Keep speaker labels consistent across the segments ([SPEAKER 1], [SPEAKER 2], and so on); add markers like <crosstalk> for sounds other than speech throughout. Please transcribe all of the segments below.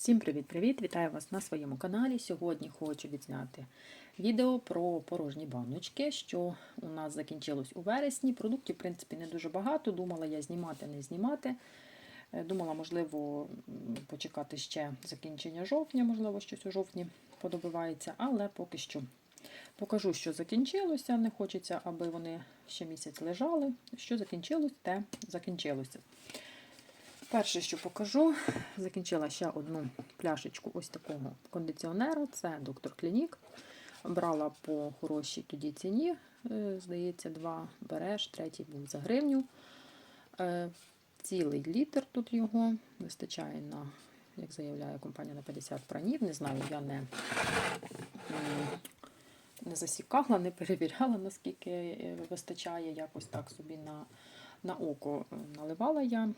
[SPEAKER 1] Всім привіт-привіт! Вітаю вас на своєму каналі. Сьогодні хочу відзняти відео про порожні баночки, що у нас закінчилось у вересні. Продуктів, в принципі, не дуже багато. Думала я знімати, не знімати. Е, Думала, можливо, почекати ще закінчення жовтня, можливо, щось у жовтні подобається, але поки що покажу, що закінчилося. Не хочеться, аби вони ще місяць лежали. Що закінчилось, те закінчилося. Перше, що покажу, закінчила ще одну пляшечку ось такого кондиціонера. Це доктор Клінік. Брала по хорошій тоді ціні. е, Здається, два береш, третій був за гривню. Е, Цілий літр тут його. Вистачає на, як заявляє компанія, на 50 пранів. Не знаю, я не, не засікала, не перевіряла, наскільки е, вистачає. Якось так собі на, на око наливала я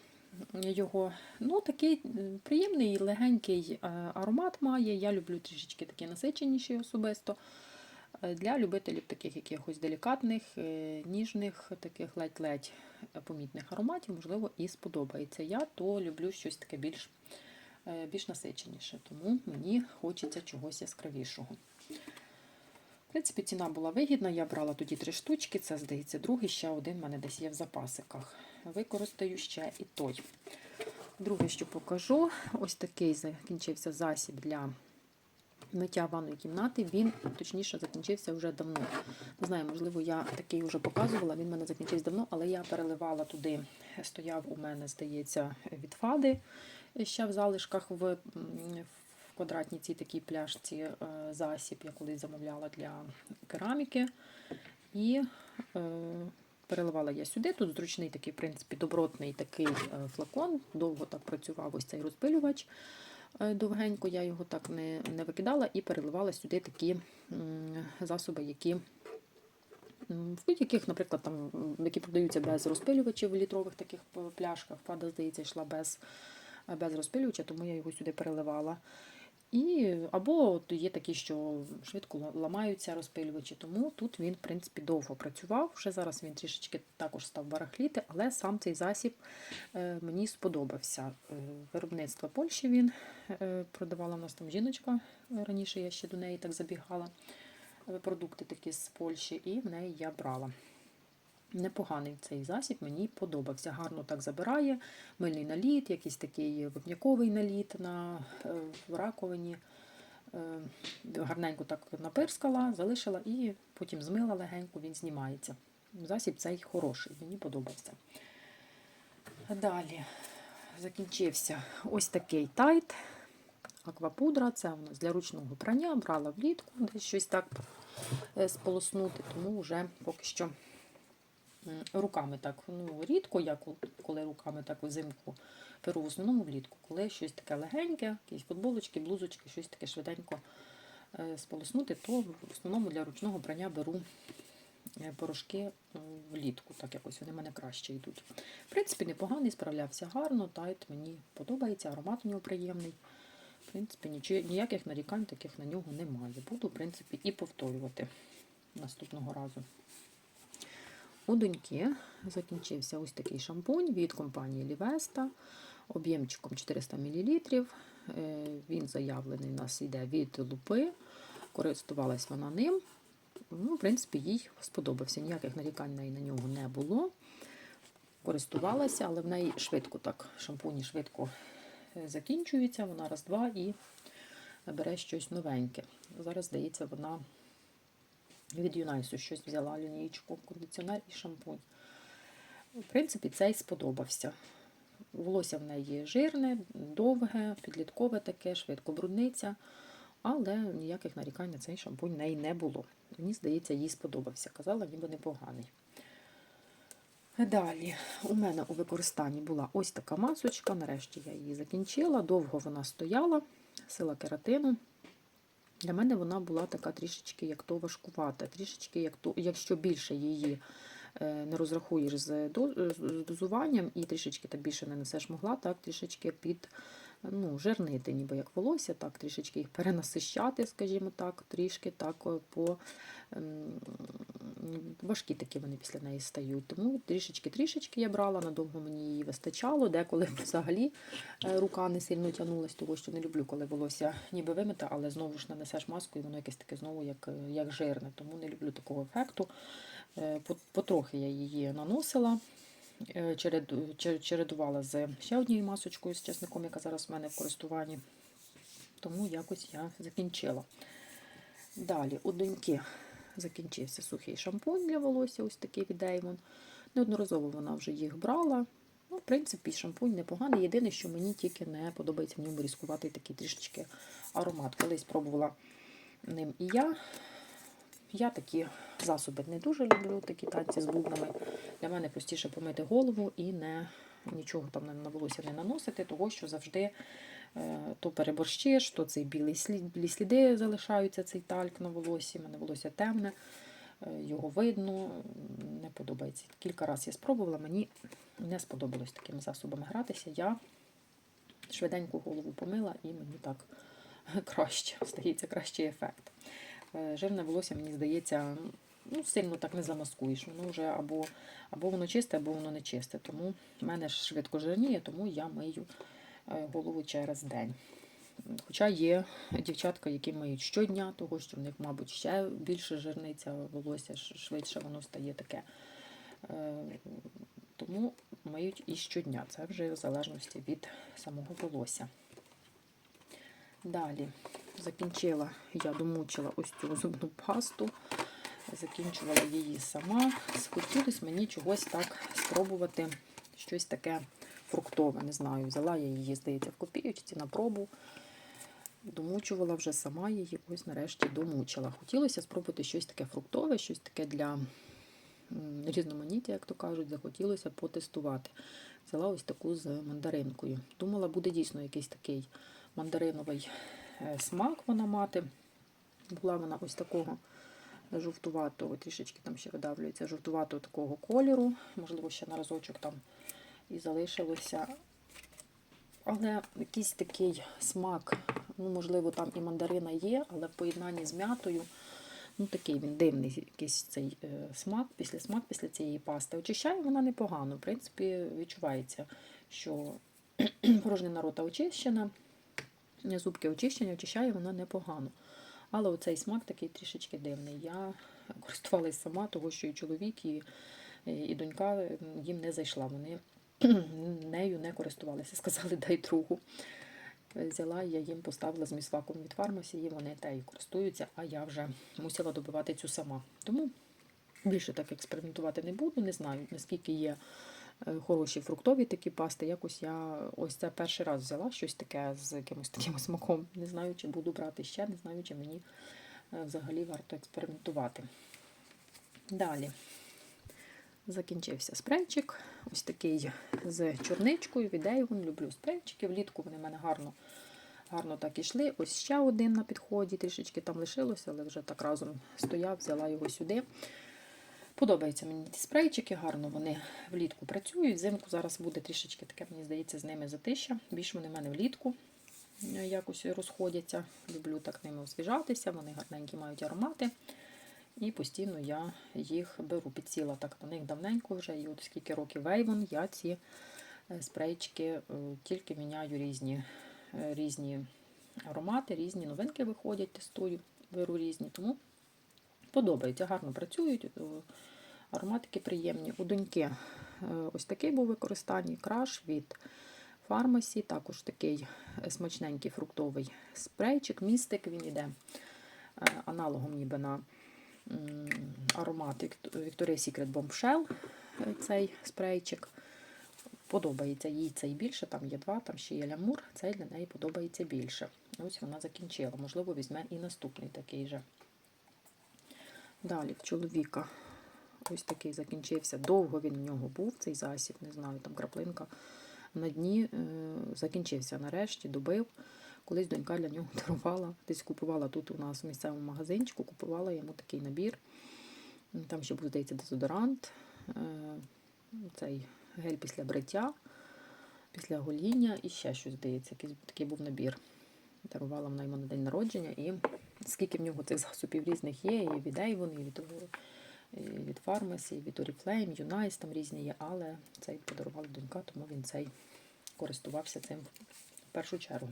[SPEAKER 1] його. Ну, такий приємний, легенький е, аромат має. Я люблю трішечки такий насиченіший особисто. Е, Для любителів таких якихось делікатних, е, ніжних, таких ледь-ледь помітних ароматів, можливо, і сподобається. Я то люблю щось таке більш, е, більш насиченіше, тому мені хочеться чогось яскравішого. В принципі, ціна була вигідна. Я брала тоді три штучки. Це, здається, другий, ще один в мене десь є в запасиках. Використаю ще і той. Друге, що покажу, ось такий закінчився засіб для миття ванної кімнати. Він, точніше, закінчився вже давно. Не знаю, можливо, я такий вже показувала, він в мене закінчився давно, але я переливала туди, стояв у мене, здається, від фади ще в залишках в, квадратній цій такій пляшці е, засіб. Я колись замовляла для кераміки. І е, переливала я сюди. Тут зручний такий, в принципі, добротний такий е, флакон. Довго так працював ось цей розпилювач. Е, Довгенько я його так не, не викидала і переливала сюди такі засоби, які в будь-яких, наприклад, там, які продаються без розпилювачів в літрових таких пляшках. Фада, здається, йшла без, без розпилювача, тому я його сюди переливала. І, або є такі, що швидко ламаються розпилювачі, тому тут він, в принципі, довго працював. Вже зараз він трішечки також став барахліти, але сам цей засіб е, мені сподобався. Е, Виробництво Польщі він е, продавала в нас там жіночка. Раніше я ще до неї так забігала. Продукти такі з Польщі, і в неї я брала. Непоганий цей засіб, мені подобався. Гарно так забирає. Мильний наліт, якийсь такий вапняковий наліт на е, в раковині. Е, Гарненько так напирскала, залишила і потім змила легенько, він знімається. Засіб цей хороший, мені подобався. Далі закінчився ось такий тайт. Аквапудра, це у нас для ручного прання. Брала влітку, десь щось так е, сполоснути, тому вже поки що руками так. Ну, рідко я коли руками так взимку перу, в основному влітку, коли щось таке легеньке, якісь футболочки, блузочки, щось таке швиденько е, сполоснути, то в основному для ручного прання беру е, порошки е, влітку, так якось вони мене краще йдуть. В принципі, непоганий, справлявся гарно, тайт мені подобається, аромат у нього приємний. В принципі, ніяких нарікань таких на нього немає. Буду, в принципі, і повторювати наступного разу. У доньки закінчився ось такий шампунь від компанії Лівеста об'ємчиком 400 мл. Е, Він заявлений у нас йде від лупи. Користувалась вона ним. Ну, в принципі, їй сподобався. Ніяких нарікань на нього не було. Користувалася, але в неї швидко так, шампуні швидко е, закінчуються. Вона раз-два і бере щось новеньке. Зараз, здається, вона від Юнайсу щось взяла лінійку, кондиціонер і шампунь. В принципі, цей сподобався. Волосся в неї жирне, довге, підліткове таке, швидко брудниться, але ніяких нарікань на цей шампунь в неї не було. Мені здається, їй сподобався. Казала, ніби непоганий. Далі, у мене у використанні була ось така масочка. Нарешті я її закінчила. Довго вона стояла, сила кератину. Для мене вона була така трішечки як то важкувата. Трішечки, як то, якщо більше її е, не розрахуєш з дозуванням і трішечки та більше не несеш могла, так трішечки під ну, жирнити, ніби як волосся, так, трішечки їх перенасищати, скажімо так, трішки так по ем, важкі такі вони після неї стають. Тому трішечки-трішечки я брала, надовго мені її вистачало, деколи <laughs> взагалі е, рука не сильно тягнулась, того що не люблю, коли волосся ніби вимите, але знову ж нанесеш маску, і воно якесь таке знову як, е, як жирне. Тому не люблю такого ефекту. Е, Потрохи я її наносила. Е, чередувала з ще однією масочкою з часником, яка зараз в мене в користуванні. Тому якось я закінчила. Далі у доньки закінчився сухий шампунь для волосся, ось такий від Avon. Неодноразово вона вже їх брала. Ну, в принципі, шампунь непоганий. Єдине, що мені тільки не подобається в ньому різкуватий такий трішечки аромат. Колись пробувала ним і я. Я такі засоби не дуже люблю, такі танці з бубнами. Для мене простіше помити голову і не, нічого там на- волосся не наносити, того що завжди е, то переборщиш, то цей білий слід, білі сліди залишаються, цей тальк на волосі. У мене волосся темне, е, його видно, не подобається. Кілька разів я спробувала, мені не сподобалось такими засобами гратися. Я швиденько голову помила і мені так <laughs> краще, <laughs> здається, кращий ефект. Е, Жирне волосся, мені здається, ну, сильно так не замаскуєш. Воно вже або, або воно чисте, або воно не чисте. Тому в мене ж швидко жирніє, тому я мию е, голову через день. Хоча є дівчатка, які миють щодня, того що в них, мабуть, ще більше жирниця волосся, швидше воно стає таке. Е, Тому миють і щодня. Це вже в залежності від самого волосся. Далі закінчила, я домучила ось цю зубну пасту, закінчувала її сама. Хотілося мені чогось так спробувати, щось таке фруктове, не знаю. Взяла я її, здається, в копійочці на пробу. Домучувала вже сама її, ось нарешті домучила. Хотілося спробувати щось таке фруктове, щось таке для різноманіття, як то кажуть, захотілося потестувати. Взяла ось таку з мандаринкою. Думала, буде дійсно якийсь такий мандариновий смак вона мати. Була вона ось такого жовтуватого, трішечки там ще видавлюється, жовтуватого такого кольору. Можливо, ще на разочок там і залишилося. Але якийсь такий смак, ну, можливо, там і мандарина є, але в поєднанні з м'ятою, ну такий він дивний, якийсь цей е, смак, після смак після цієї пасти. Очищає вона непогано. В принципі, відчувається, що <clears throat> порожнина рота очищена, зубки очищені, очищає вона непогано. Але оцей смак такий трішечки дивний. Я користувалася сама, того що і чоловік, і, і донька їм не зайшла. Вони <clears throat> нею не користувалися. Сказали, дай другу. Взяла, я їм поставила з місваком від фармасі, і вони тею користуються, а я вже мусила добивати цю сама. Тому більше так експериментувати не буду, не знаю, наскільки є хороші фруктові такі пасти. Якось я ось це перший раз взяла щось таке з якимось таким <laughs> смаком. Не знаю, чи буду брати ще, не знаю, чи мені е, взагалі варто експериментувати. Далі закінчився спрейчик. Ось такий з чорничкою від Avon. Люблю спрейчики. Влітку вони в мене гарно, гарно так ішли. Ось ще один на підході, трішечки там лишилося, але вже так разом стояв, взяла його сюди. Подобаються мені ці спрейчики, гарно вони влітку працюють. Взимку зараз буде трішечки таке, мені здається, з ними затища. Більш вони в мене влітку е, якось розходяться. Люблю так ними освіжатися, вони гарненькі мають аромати. І постійно я їх беру. Підсіла так на них давненько вже. І от скільки років Avon, я ці е, спрейчики е, тільки міняю різні, різні аромати, різні новинки виходять, тестую, беру різні. Тому подобаються, гарно працюють. Ароматики приємні. У доньки е, ось такий був використаний краш від фармасі. Також такий е, смачненький фруктовий спрейчик, містик. Він іде е, аналогом ніби на аромат Victoria's Secret Bombshell, цей спрейчик. Подобається їй цей більше, там є два, там ще є лямур, цей для неї подобається більше. Ось вона закінчила. Можливо, візьме і наступний такий же. Далі в чоловіка ось такий закінчився. Довго він в нього був, цей засіб, не знаю, там краплинка на дні. е, Закінчився нарешті, добив. Колись донька для нього <laughs> дарувала, десь купувала тут у нас в місцевому магазинчику, купувала йому такий набір. Там ще був, здається, дезодорант, е, цей гель після бриття. після гоління і ще щось здається. Якийсь такий був набір. Дарувала вона йому на день народження, і скільки в нього цих засобів різних є, і від Avon, і від, і від і від Oriflame, Unice, там різні є, але цей подарувала донька, тому він цей користувався цим в першу чергу.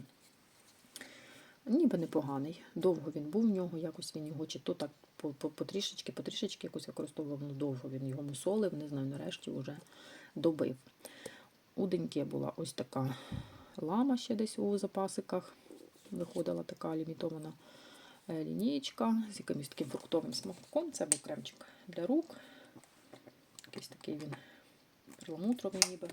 [SPEAKER 1] Ніби непоганий. Довго він був в нього, якось він його чи то так по- по- потрішечки, потрішечки якось використовував, ну довго він його мусолив, не знаю, нарешті вже добив. У деньки була ось така лама ще десь у запасиках. Виходила така лімітована е, лінієчка з якимось таким фруктовим смаком. Це був кремчик для рук. Якийсь такий він перламутровий ніби.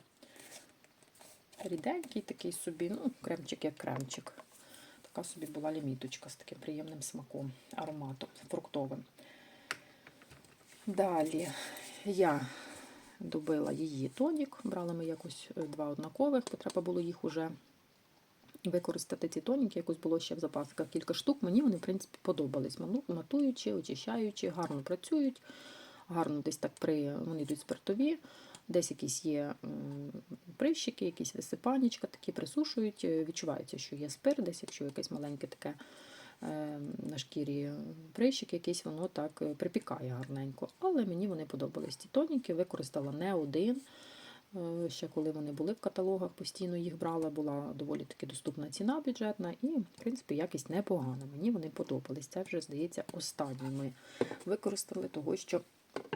[SPEAKER 1] Ріденький такий собі, ну, кремчик як кремчик. Така собі була ліміточка з таким приємним смаком, ароматом фруктовим. Далі я добила її тонік. Брали ми якось е, два однакових, бо треба було їх уже використати ці тоніки. Якось було ще в запасиках кілька штук. Мені вони, в принципі, подобались. Ману- Матуючи, очищаючи, гарно працюють, гарно десь так при вони йдуть спиртові. Десь якісь є прищики, якісь висипанічка, такі присушують. Е, Відчувається, що є спирт, десь якщо якесь маленьке таке е, на шкірі прищик, якийсь воно так е, припікає гарненько. Але мені вони подобались ці тоніки, використала не один. Е, Ще коли вони були в каталогах, постійно їх брала, була доволі таки доступна ціна бюджетна, і, в принципі, якість непогана. Мені вони подобались. Це вже, здається, останній ми використали, того що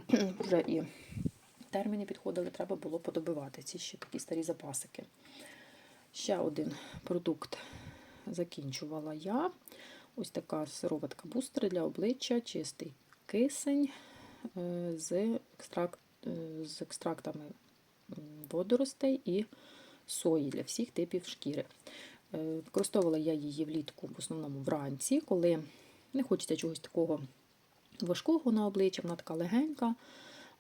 [SPEAKER 1] <clears throat> вже і терміни підходили, треба було подобивати ці ще такі старі запасики. Ще один продукт закінчувала я. Ось така сироватка бустер для обличчя, чистий кисень е, з, екстракт, е, з екстрактами водоростей і сої для всіх типів шкіри. Е, Використовувала я її влітку в основному вранці, коли не хочеться чогось такого важкого на обличчя, вона така легенька,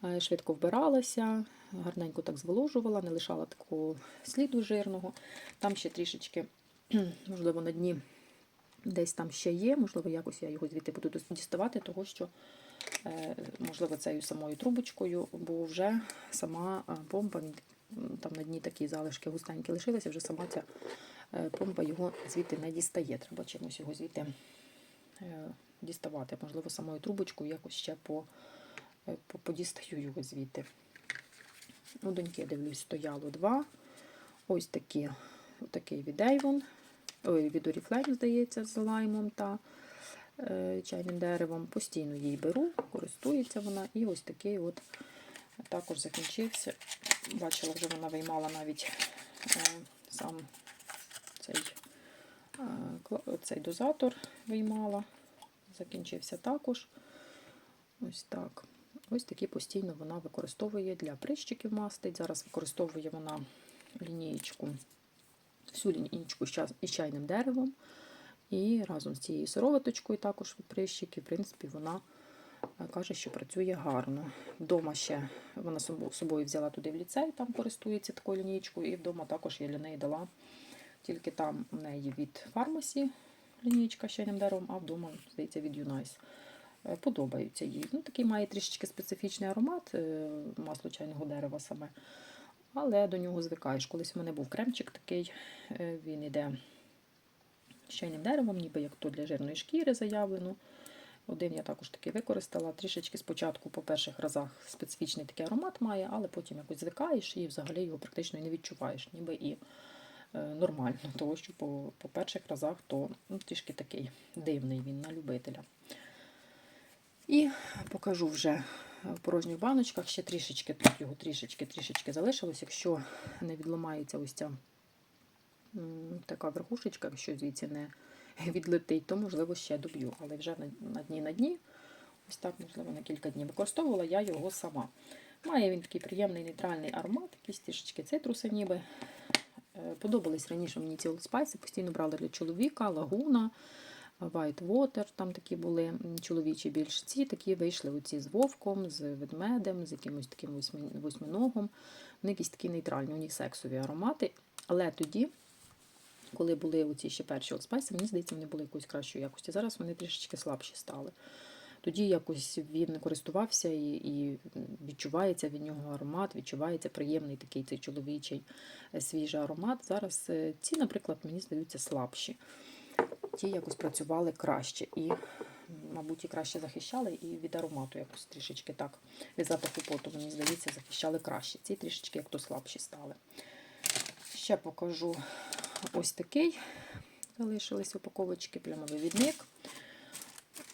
[SPEAKER 1] е, швидко вбиралася, гарненько так зволожувала, не лишала такого сліду жирного. Там ще трішечки, <clears throat> можливо, на дні десь там ще є, можливо, якось я його звідти буду діставати, того що, можливо, цією самою трубочкою, бо вже сама е, помпа, там на дні такі залишки густенькі лишилися, вже сама ця е, помпа його звідти не дістає. Треба чимось його звідти е, діставати. Можливо, самою трубочкою якось ще по, е, по- подістаю його звідти. У доньки, дивлюсь, стояло два. Ось такі, такий від Avon, здається, з лаймом та е, чайним деревом. Постійно її беру, користується вона. І ось такий от також закінчився. Бачила, вже вона виймала навіть е, сам цей, е, цей дозатор виймала. Закінчився також. Ось так. Ось такі постійно вона використовує для прищиків мастить. Зараз використовує вона лінієчку, всю лінієчку з чайним деревом. І разом з цією сироваточкою також від прищиків, в принципі, вона е, каже, що працює гарно. Вдома ще вона собою взяла туди в ліцей, там користується такою лінієчкою, і вдома також я для неї дала. Тільки там в неї від фармасі з чайним деревом, а вдома, здається, від Юнайс. Е, Подобаються їй. Ну, такий має трішечки специфічний аромат е, масло чайного дерева саме. Але до нього звикаєш. Колись у мене був кремчик такий, він іде з деревом, ніби як то для жирної шкіри заявлено. Один я також таки використала. Трішечки спочатку по перших разах специфічний такий аромат має, але потім якось звикаєш і взагалі його практично не відчуваєш, ніби і е, нормально, <laughs> тому що по, по перших разах то ну, трішки такий дивний він на любителя. І покажу вже в порожніх баночках. Ще трішечки, тут його трішечки, трішечки залишилось. Якщо не відламається ось ця така верхушечка, якщо звідси не <laughs> відлетить, то можливо ще доб'ю. Але вже на, дні на дні, ось так, можливо, на кілька днів. Використовувала я його сама. Має він такий приємний нейтральний аромат, якісь трішечки цитруси ніби. Е, Подобались раніше мені ці Spice, постійно брала для чоловіка, лагуна, White Water, там такі були чоловічі більш ці, такі вийшли оці з вовком, з ведмедем, з якимось таким восьминогом. Вони якісь такі нейтральні, унісексові аромати. Але тоді, коли були оці ще перші Old Spice, мені здається, вони були якоїсь кращої якості. Зараз вони трішечки слабші стали. тоді якось він користувався і, і відчувається від нього аромат, відчувається приємний такий цей чоловічий е, свіжий аромат. Зараз е, ці, наприклад, мені здаються слабші. Ті якось працювали краще і, мабуть, і краще захищали, і від аромату якось трішечки так, від запаху поту, мені здається, захищали краще. Ці трішечки як то слабші стали. Ще покажу ось такий. Залишились упаковочки, плямовий відник.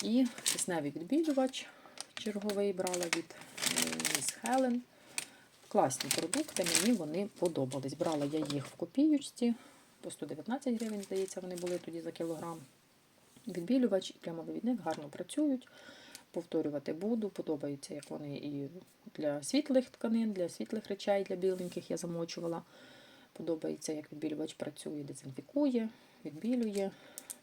[SPEAKER 1] І кисневий відбілювач черговий брала від Міс Хелен. Класні продукти, мені вони подобались. Брала я їх в копіючці, по 119 гривень, здається, вони були тоді за кілограм. Відбілювач і плямовий відник гарно працюють. Повторювати буду. Подобаються, як вони і для світлих тканин, для світлих речей, для біленьких я замочувала. Подобається, як відбілювач працює, дезінфікує, відбілює.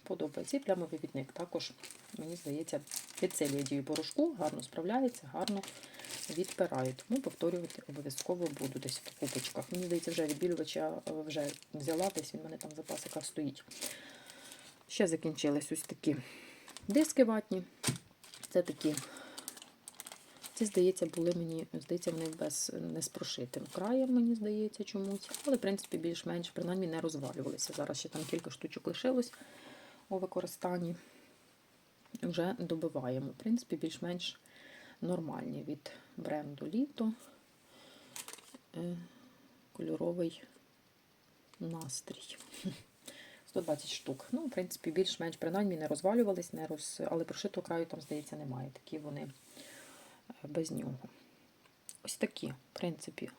[SPEAKER 1] Подобається. І плямовий відник також, мені здається, підсилює дію порошку, гарно справляється, гарно відпирає. Тому повторювати обов'язково буду десь в покупочках. Мені здається, вже відбілювача е, вже взяла, десь він в мене там в запасиках стоїть. Ще закінчились ось такі диски ватні. Це такі. Ці, здається, були мені, здається, вони без не з прошитим краєм, мені здається, чомусь. Але, в принципі, більш-менш, принаймні, не розвалювалися. Зараз ще там кілька штучок лишилось у використанні. Вже добиваємо. В принципі, більш-менш нормальні від бренду Літо. Е, Кольоровий настрій. <laughs> 120 штук. Ну, в принципі, більш-менш принаймні не розвалювались, не роз... але прошитого краю там, здається, немає. Такі вони без нього. Ось такі, в принципі,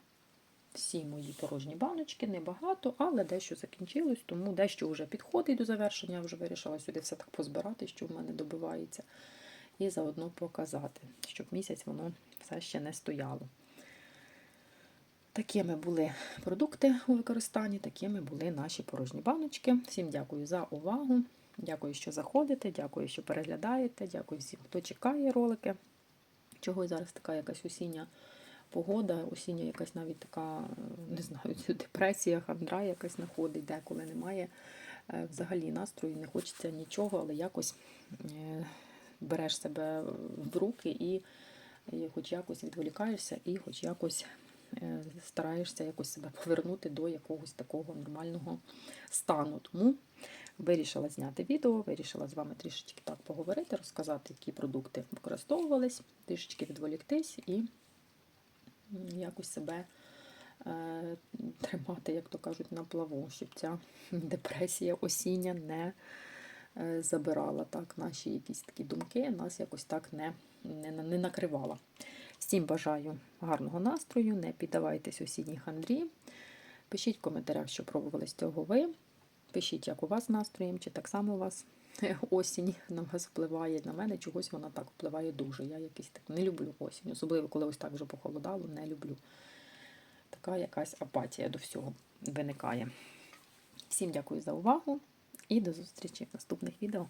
[SPEAKER 1] всі мої порожні баночки, небагато, але дещо закінчилось, тому дещо вже підходить до завершення. Я вже вирішила сюди все так позбирати, що в мене добивається, і заодно показати, щоб місяць воно все ще не стояло. Такими були продукти у використанні, такими були наші порожні баночки. Всім дякую за увагу. Дякую, що заходите, дякую, що переглядаєте. Дякую всім, хто чекає ролики. Чогось зараз така якась осіння погода, осіння якась навіть така, не знаю, <laughs> депресія, хандра якась находить, деколи немає е, взагалі настрою, не хочеться нічого, але якось е, береш себе в руки і, і хоч якось відволікаєшся, і хоч якось е, стараєшся якось себе повернути до якогось такого нормального стану. Тому вирішила зняти відео, вирішила з вами трішечки так поговорити, розказати, які продукти використовувались, трішечки відволіктись і якось себе е, тримати, як то кажуть, на плаву, щоб ця <laughs> депресія осіння не е, забирала так наші якісь такі думки, нас якось так не, не, не накривала. Всім бажаю гарного настрою, не піддавайтесь осінній хандрі. Пишіть в коментарях, що пробували з цього ви. Пишіть, як у вас настроєм, чи так само у вас <laughs> осінь на вас впливає. На мене чогось вона так впливає дуже. Я якийсь так не люблю осінь, особливо коли ось так вже похолодало, не люблю. Така якась апатія до всього виникає. Всім дякую за увагу і до зустрічі в наступних відео.